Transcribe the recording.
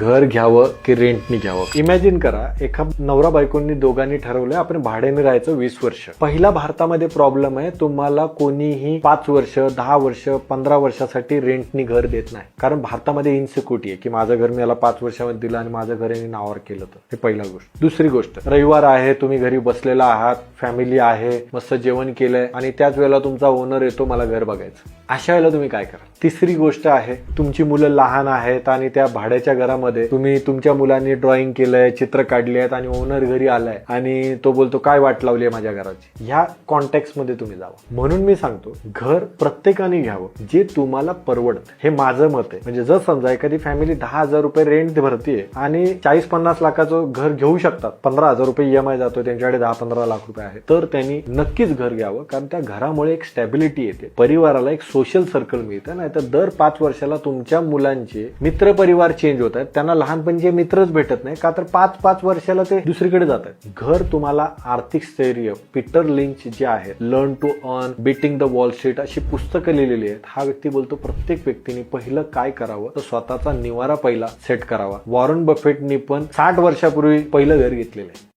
घर घ्यावं की रेंटनी घ्यावं? इमॅजिन करा एका नवरा बायकोंनी दोघांनी ठरवलंय आपण भाड्याने राहायचं वीस वर्ष. पहिला भारतामध्ये प्रॉब्लेम आहे तुम्हाला कोणीही पाच वर्ष दहा वर्ष पंधरा वर्षासाठी रेंटनी घर देत नाही. कारण भारतामध्ये इन्सिक्युरिटी आहे की माझं घर मी याला पाच वर्षामध्ये दिलं आणि माझं घर यांनी नावावर केलं तर हे पहिला गोष्ट. दुसरी गोष्ट रविवार आहे तुम्ही घरी बसलेला आहात फॅमिली आहे मस्त जेवण केलंय आणि त्याच वेळेला तुमचा ओनर येतो मला घर बघायचं. अशा वेळेला तुम्ही काय करा? तिसरी गोष्ट आहे तुमची मुलं लहान आहेत आणि त्या भाड्याच्या घरामध्ये तुम्ही तुमच्या मुलांनी ड्रॉइंग केलंय चित्र काढली आहेत आणि ओनर घरी आलाय आणि तो बोलतो काय वाट लावली आहे माझ्या घराची? ह्या कॉन्टॅक्टमध्ये तुम्ही जावा. म्हणून मी सांगतो घर प्रत्येकाने घ्यावं जे तुम्हाला परवडत. हे माझं मत आहे. म्हणजे जर समजा एखादी फॅमिली दहा हजार रुपये रेंट भरतीये आणि चाळीस पन्नास लाखाचं घर घेऊ शकतात पंधरा हजार रुपये ईएमआय जातो त्यांच्याकडे दहा पंधरा लाख रुपये आहे तर त्यांनी नक्कीच घर घ्यावं कारण त्या घरामुळे एक स्टॅबिलिटी येते. परिवाराला एक सोशल सर्कल मिळतं नाही तर दर पाच वर्षाला तुमच्या मुलांचे मित्र परिवार चेंज होत आहेत त्यांना लहानपणीचे मित्रच भेटत नाही का तर पाच पाच वर्षाला ते दुसरीकडे जात आहेत. घर तुम्हाला आर्थिक स्थैर्य पीटर लिंच जे आहे learn to earn beating the Wall Street अशी पुस्तकं लिहिलेली आहेत. हा व्यक्ती बोलतो प्रत्येक व्यक्तीने पहिलं काय करावं तर स्वतःचा निवारा पहिला सेट करावा. वॉरन बफेटनी पण साठ वर्षापूर्वी पहिलं घर घेतलेलं आहे.